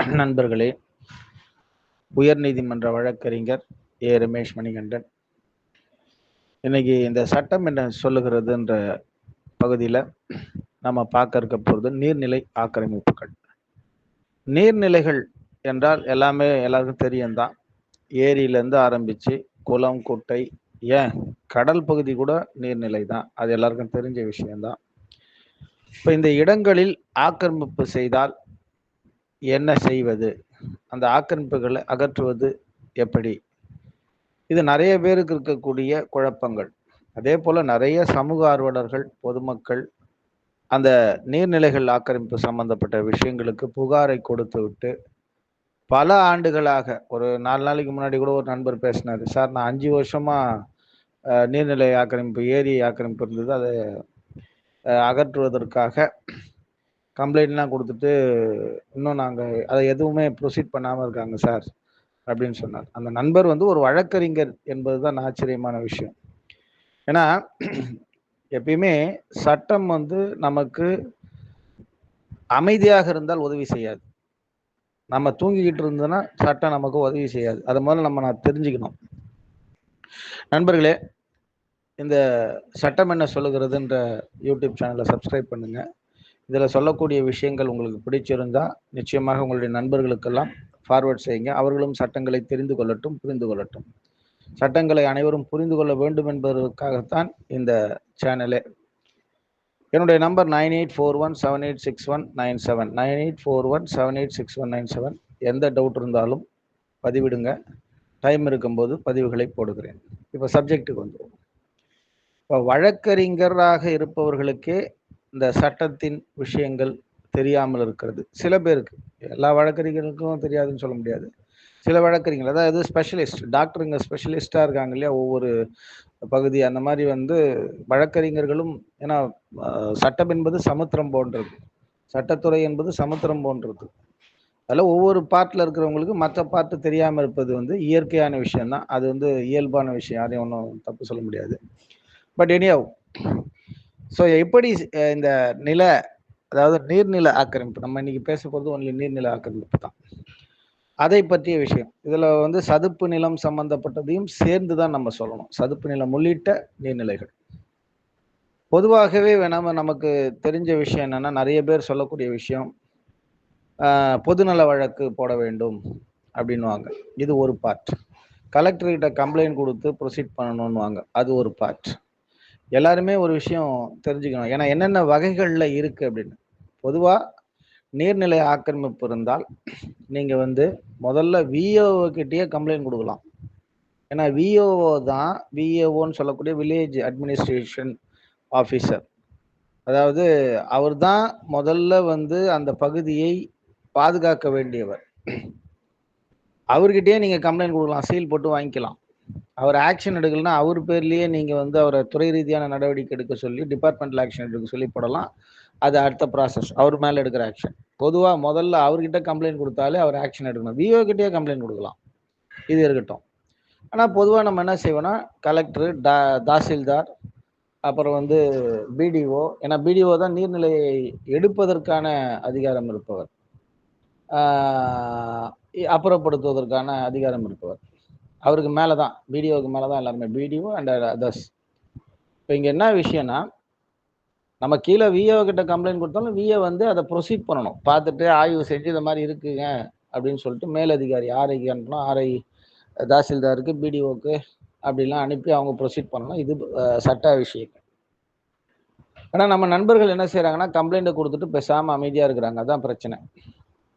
நண்பர்களே உயர்நீதிமன்ற வழக்கறிஞர் ஏ. ரமேஷ் மணிகண்டன். இன்னைக்கு இந்த சட்டம் என்ன சொல்லுகிறதுன்ற பகுதியில் நம்ம பார்க்க இருக்க போகிறது நீர்நிலை ஆக்கிரமிப்புகள். நீர்நிலைகள் என்றால் எல்லாமே எல்லாருக்கும் தெரியும் தான் ஏரியிலேருந்து ஆரம்பித்து குளம் குட்டை ஏன்? கடல் பகுதி கூட நீர்நிலை தான். அது எல்லாருக்கும் தெரிஞ்ச விஷயம்தான். இப்போ இந்த இடங்களில் ஆக்கிரமிப்பு செய்தால் என்ன செய்வது? அந்த ஆக்கிரமிப்புகளை அகற்றுவது எப்படி? இது நிறைய பேருக்கு இருக்கக்கூடிய குழப்பங்கள். அதே போல் நிறைய சமூக ஆர்வலர்கள் பொதுமக்கள் அந்த நீர்நிலைகள் ஆக்கிரமிப்பு சம்பந்தப்பட்ட விஷயங்களுக்கு புகாரை கொடுத்து விட்டு பல ஆண்டுகளாக ஒரு நாலு நாளைக்கு முன்னாடி கூட ஒரு நண்பர் பேசினார். சார் நான் அஞ்சு வருஷமாக நீர்நிலை ஆக்கிரமிப்பு ஏரி ஆக்கிரமிப்பு இருந்தது. அதை அகற்றுவதற்காக கம்ப்ளைண்ட்லாம் கொடுத்துட்டு இன்னும் நாங்கள் அதை எதுவுமே ப்ரொசீட் பண்ணாமல் இருக்காங்க சார் அப்படின்னு சொன்னார். அந்த நண்பர் வந்து ஒரு வழக்கறிஞர் என்பது தான் ஆச்சரியமான விஷயம். ஏன்னா எப்பயுமே சட்டம் வந்து நமக்கு அமைதியாக இருந்தால் உதவி செய்யாது. நம்ம தூங்கிக்கிட்டு இருந்தோன்னா சட்டம் நமக்கு உதவி செய்யாது. அதை முதல்ல நம்ம நான் தெரிஞ்சுக்கணும். நண்பர்களே இந்த சட்டம் என்ன சொல்லுகிறதுன்ற யூடியூப் சேனலை சப்ஸ்கிரைப் பண்ணுங்கள் இதில் சொல்லக்கூடிய விஷயங்கள் உங்களுக்கு பிடிச்சிருந்தா நிச்சயமாக உங்களுடைய நண்பர்களுக்கெல்லாம் ஃபார்வர்ட் செய்யுங்க. அவர்களும் சட்டங்களை தெரிந்து கொள்ளட்டும் புரிந்து கொள்ளட்டும். சட்டங்களை அனைவரும் புரிந்து கொள்ள வேண்டும் என்பதற்காகத்தான் இந்த சேனலே என்னுடைய number nine eight four one seven eight six one nine seven. Nine eight four one seven eight six one nine seven. எந்த டவுட் இருந்தாலும் பதிவிடுங்க. டைம் இருக்கும்போது பதிவுகளை போடுகிறேன். இப்போ சப்ஜெக்ட்டுக்கு வந்துடும் இப்போ வழக்கறிஞராக இருப்பவர்களுக்கே இந்த சட்டத்தின் விஷயங்கள் தெரியாமல் இருக்கிறது. சில பேருக்கு எல்லா வழக்கறிஞர்களுக்கும் தெரியாதுன்னு சொல்ல முடியாது. சில வழக்கறிஞர்கள் அதாவது ஸ்பெஷலிஸ்ட் டாக்டருங்க ஸ்பெஷலிஸ்டாக இருக்காங்க இல்லையா ஒவ்வொரு பகுதி. அந்த மாதிரி வந்து வழக்கறிஞர்களும் ஏன்னா சட்டம் என்பது சமுத்திரம் போன்றது. சட்டத்துறை என்பது சமுத்திரம் போன்றது. அதில் ஒவ்வொரு பார்ட்டில் இருக்கிறவங்களுக்கு மற்ற பார்ட்டு தெரியாமல் இருப்பது வந்து இயற்கையான விஷயம்தான். அது வந்து இயல்பான விஷயம் யாரையும் ஒன்றும் தப்பு சொல்ல முடியாது. பட் எனியாவும் ஸோ எப்படி இந்த நில அதாவது நீர்நில ஆக்கிரமிப்பு நம்ம இன்னைக்கு பேச போகிறது ஒன்லி நீர்நில ஆக்கிரமிப்பு தான். அதை பற்றிய விஷயம். இதில் வந்து சதுப்பு நிலம் சம்பந்தப்பட்டதையும் சேர்ந்து தான் நம்ம சொல்லணும். சதுப்பு நிலம் உள்ளிட்ட நீர்நிலைகள். பொதுவாகவே வேணாம நமக்கு தெரிஞ்ச விஷயம் என்னென்னா நிறைய பேர் சொல்லக்கூடிய விஷயம் பொதுநல வழக்கு போட வேண்டும் அப்படின்வாங்க இது ஒரு பார்ட் கலெக்டர்கிட்ட கம்ப்ளைண்ட் கொடுத்து ப்ரொசீட் பண்ணணும்னுவாங்க. அது ஒரு பார்ட் எல்லாருமே ஒரு விஷயம் தெரிஞ்சுக்கணும். ஏன்னா என்னென்ன வகைகளில் இருக்குது அப்படின்னு. பொதுவாக நீர்நிலை ஆக்கிரமிப்பு இருந்தால் நீங்கள் வந்து முதல்ல விஓக்கிட்டேயே கம்ப்ளைண்ட் கொடுக்கலாம். ஏன்னா விஓஓ தான் விஏஓன்னு சொல்லக்கூடிய வில்லேஜ் அட்மினிஸ்ட்ரேஷன் ஆஃபீஸர் அதாவது அவர் தான் முதல்ல வந்து அந்த பகுதியை பாதுகாக்க வேண்டியவர். அவர்கிட்டயே நீங்கள் கம்ப்ளைண்ட் கொடுக்கலாம். சீல் போட்டு வாங்கிக்கலாம். அவர் ஆக்ஷன் எடுக்கலன்னா அவர் பேர்லேயே நீங்கள் வந்து அவரை துறை ரீதியான நடவடிக்கை எடுக்க சொல்லி டிபார்ட்மெண்டல் ஆக்ஷன் எடுக்க சொல்லி போடலாம். அது அடுத்த ப்ராசஸ் அவர் மேலே எடுக்கிற ஆக்ஷன் பொதுவாக முதல்ல அவர்கிட்ட கம்ப்ளைண்ட் கொடுத்தாலே அவர் ஆக்ஷன் எடுக்கணும். விஓ கிட்டேயே கம்ப்ளைண்ட் கொடுக்கலாம். இது இருக்கட்டும். ஆனால் பொதுவாக நம்ம என்ன செய்வோம்னா கலெக்டர் டா தாசில்தார் அப்புறம் வந்து பிடிஓ ஏன்னா பிடிஓ தான் நீர்நிலையை எடுப்பதற்கான அதிகாரம் இருப்பவர். அப்புறப்படுத்துவதற்கான அதிகாரம் இருப்பவர். அவருக்கு மேலே தான் பிடிஓக்கு மேலே தான் எல்லாருமே பிடிஓ அண்ட் அதர்ஸ் இப்போ இங்கே என்ன விஷயம்னா நம்ம கீழே விஏஓ கிட்ட கம்ப்ளைண்ட் கொடுத்தாலும் விஏ வந்து அதை ப்ரொசீட் பண்ணணும். பார்த்துட்டு ஆய்வு செஞ்சு இந்த மாதிரி இருக்குங்க அப்படின்னு சொல்லிட்டு மேலதிகாரி ஆர்ஐக்கு அனுப்பணும். ஆர்ஐ தாசில்தாருக்கு பிடிஓக்கு அப்படிலாம் அனுப்பி அவங்க ப்ரொசீட் பண்ணணும். இது சட்ட விஷயம் ஆனால் நம்ம நண்பர்கள் என்ன செய்கிறாங்கன்னா கம்ப்ளைண்ட்டை கொடுத்துட்டு பேசாமல் அமைதியாக இருக்கிறாங்க. அதான் பிரச்சனை.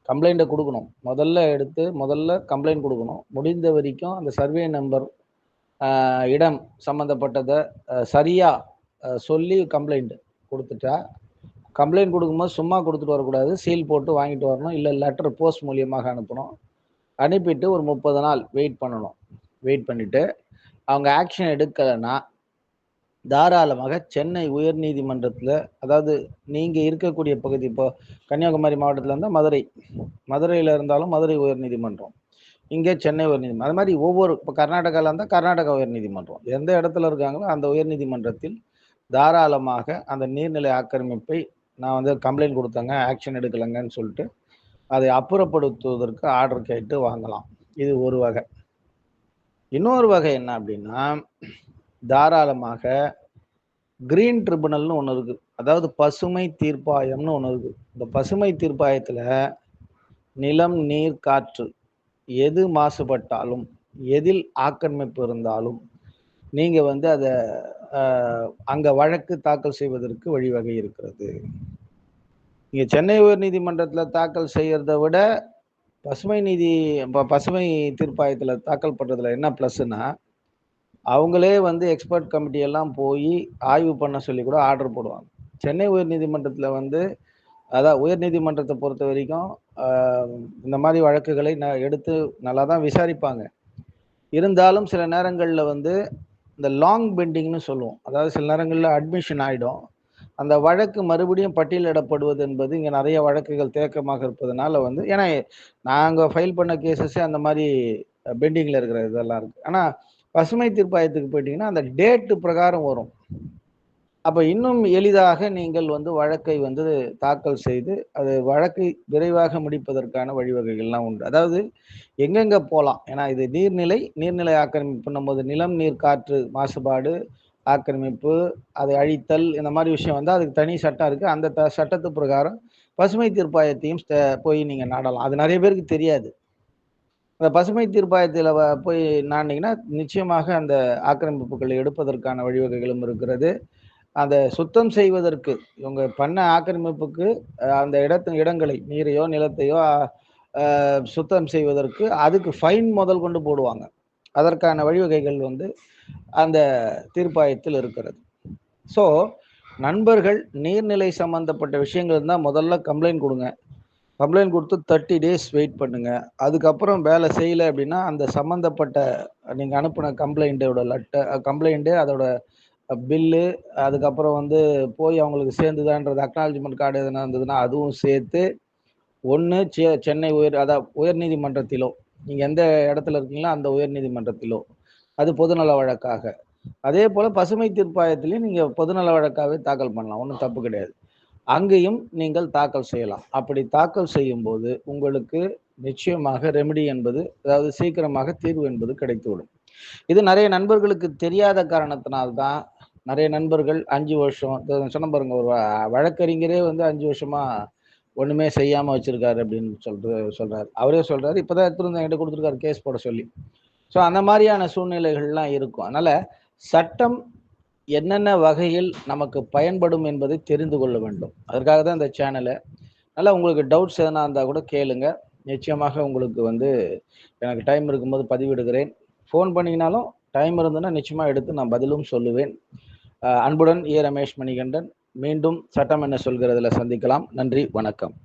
கம்ப்ளைண்ட்டை கொடுக்கணும். முதல்ல எடுத்து முதல்ல கம்ப்ளைண்ட் கொடுக்கணும். முடிந்த வரைக்கும் அந்த சர்வே நம்பர் இடம் சம்மந்தப்பட்டதை சரியாக சொல்லி கம்ப்ளைண்ட் கொடுத்துட்டா கம்ப்ளைண்ட் கொடுக்கும்போது சும்மா கொடுத்துட்டு வரக்கூடாது. சீல் போட்டு வாங்கிட்டு வரணும். இல்லை லெட்டர் போஸ்ட் மூலியமாக அனுப்பணும். அனுப்பிட்டு ஒரு முப்பது நாள் வெயிட் பண்ணணும். வெயிட் பண்ணிவிட்டு அவங்க ஆக்ஷன் எடுக்கலைன்னா தாராளமாக சென்னை உயர் நீதிமன்றத்தில் அதாவது நீங்கள் இருக்கக்கூடிய பகுதி இப்போ கன்னியாகுமரி மாவட்டத்தில் இருந்தால் மதுரை மதுரையில் இருந்தாலும் மதுரை உயர் நீதிமன்றம் இங்கே சென்னை உயர் நீதிமன்றம் அது மாதிரி ஒவ்வொரு இப்போ கர்நாடகாவில் இருந்தால் கர்நாடகா உயர் நீதிமன்றம் எந்த இடத்துல இருக்காங்களோ அந்த உயர் நீதிமன்றத்தில் தாராளமாக அந்த நீர்நிலை ஆக்கிரமிப்பை நான் வந்து கம்ப்ளைண்ட் கொடுத்தேங்க ஆக்ஷன் எடுக்கலைங்கன்னு சொல்லிட்டு அதை அப்புறப்படுத்துவதற்கு ஆர்டர் கேட்டு வாங்கலாம். இது ஒரு வகை. இன்னொரு வகை என்ன அப்படின்னா தாராளமாக கிரீன் ட்ரிபுனல்னு ஒன்று இருக்குது அதாவது பசுமை தீர்ப்பாயம்னு ஒன்று இருக்குது இந்த பசுமை தீர்ப்பாயத்தில் நிலம் நீர் காற்று எது மாசுபட்டாலும் எதில் ஆக்கிரமிப்பு இருந்தாலும் நீங்கள் வந்து அதை அங்கே வழக்கு தாக்கல் செய்வதற்கு வழிவகை இருக்கிறது. இங்கே சென்னை உயர்நீதிமன்றத்தில் தாக்கல் செய்கிறத விட பசுமை நீதி ப- பசுமை தீர்ப்பாயத்தில் தாக்கல் பண்ணுறதுல என்ன ப்ளஸ்ஸுன்னா அவங்களே வந்து எக்ஸ்பர்ட் கமிட்டி எல்லாம் போய் ஆய்வு பண்ண சொல்லி கூட ஆர்டர் போடுவாங்க. சென்னை உயர்நீதிமன்றத்தில் வந்து அதான் உயர்நீதிமன்றத்தை பொறுத்த வரைக்கும் இந்த மாதிரி வழக்குகளை ந எடுத்து நல்லா தான் விசாரிப்பாங்க. இருந்தாலும் சில நேரங்களில் வந்து இந்த லாங் பெண்டிங்னு சொல்லுவோம். அதாவது சில நேரங்களில் அட்மிஷன் ஆகிடும் அந்த வழக்கு மறுபடியும் பட்டியலிடப்படுவது என்பது இங்கே நிறைய வழக்குகள் தேக்கமாக இருப்பதனால வந்து ஏன்னா நாங்கள் ஃபைல் பண்ண கேசஸே அந்த மாதிரி பெண்டிங்கில் இருக்கிற இதெல்லாம் இருக்குது ஆனால் பசுமை தீர்ப்பாயத்துக்கு போயிட்டீங்கன்னா அந்த டேட்டு பிரகாரம் வரும். அப்போ இன்னும் எளிதாக நீங்கள் வந்து வழக்கை வந்து தாக்கல் செய்து அது வழக்கை விரைவாக முடிப்பதற்கான வழிவகைகள்லாம் உண்டு. அதாவது எங்கெங்கே போகலாம் ஏன்னா இது நீர்நிலை நீர்நிலை ஆக்கிரமிப்பு போது நிலம் நீர் காற்று மாசுபாடு ஆக்கிரமிப்பு அதை அழித்தல் இந்த மாதிரி விஷயம் வந்து அதுக்கு தனி சட்டம் இருக்குது அந்த த சட்டத்து பிரகாரம் பசுமை தீர்ப்பாயத்தையும் ஸ்ட- போய் நீங்கள் நாடலாம். அது நிறைய பேருக்கு தெரியாது. அந்த பசுமை தீர்ப்பாயத்தில் வ- போய் நாண்டிங்கன்னா நிச்சயமாக அந்த ஆக்கிரமிப்புகளை எடுப்பதற்கான வழிவகைகளும் இருக்கிறது. அந்த சுத்தம் செய்வதற்கு இவங்க பண்ண ஆக்கிரமிப்புக்கு அந்த இடத்து இடங்களை நீரையோ நிலத்தையோ சுத்தம் செய்வதற்கு அதுக்கு ஃபைன் முதல் கொண்டு போடுவாங்க. அதற்கான வழிவகைகள் வந்து அந்த தீர்ப்பாயத்தில் இருக்கிறது. ஸோ நண்பர்கள் நீர்நிலை சம்பந்தப்பட்ட விஷயங்கள் இருந்தால் முதல்ல கம்ப்ளைண்ட் கொடுங்க. கம்ப்ளைண்ட் கொடுத்து தேர்ட்டி டேஸ் வெயிட் பண்ணுங்க. அதுக்கப்புறம் வேலை செய்யலை அப்படின்னா அந்த சம்மந்தப்பட்ட நீங்கள் அனுப்பின கம்ப்ளைண்ட்டோட லெட்டர் கம்ப்ளைண்ட்டு அதோட பில்லு அதுக்கப்புறம் வந்து போய் அவங்களுக்கு சேர்ந்துதான்றது அக்னாலஜ்மெண்ட் கார்டு எதனா இருந்ததுன்னா அதுவும் சேர்த்து ஒன்று சென்னை உயர் அதான் உயர்நீதிமன்றத்திலோ நீங்கள் எந்த இடத்துல இருக்கீங்களோ அந்த உயர்நீதிமன்றத்திலோ அது பொதுநல வழக்காக. அதே போல் பசுமை தீர்ப்பாயத்திலையும் நீங்கள் பொதுநல வழக்காகவே தாக்கல் பண்ணலாம் ஒன்றும் தப்பு கிடையாது. அங்கேயும் நீங்கள் தாக்கல் செய்யலாம். அப்படி தாக்கல் செய்யும்போது உங்களுக்கு நிச்சயமாக ரெமெடி என்பது அதாவது சீக்கிரமாக தீர்வு என்பது கிடைத்துவிடும். இது நிறைய நண்பர்களுக்கு தெரியாத காரணத்தினால்தான் நிறைய நண்பர்கள் அஞ்சு வருஷம் சொன்ன பாருங்க ஒரு வழக்கறிஞரே வந்து அஞ்சு வருஷமா ஒண்ணுமே செய்யாம வச்சிருக்காரு அப்படின்னு சொல்ற சொல்றாரு. அவரே சொல்றாரு இப்பதான் எடுத்துட்டு வந்து என்கிட்ட கொடுத்துருக்காரு கேஸ் போட சொல்லி. ஸோ அந்த மாதிரியான சூழ்நிலைகள்லாம் இருக்கும். அதனால சட்டம் என்னென்ன வகையில் நமக்கு பயன்படும் என்பதை தெரிந்து கொள்ள வேண்டும். அதற்காக தான் இந்த சேனலை நல்லா உங்களுக்கு டவுட்ஸ் எதனா இருந்தால் கூட கேளுங்க. நிச்சயமாக உங்களுக்கு வந்து எனக்கு டைம் இருக்கும்போது பதிவிடுகிறேன். ஃபோன் பண்ணிங்கனாலும் டைம் இருந்ததுன்னா நிச்சயமாக எடுத்து நான் பதிலும் சொல்லுவேன். அன்புடன் ஏ ரமேஷ் மணிகண்டன். மீண்டும் சட்டம் என்ன சொல்கிறதுல சந்திக்கலாம். நன்றி வணக்கம்.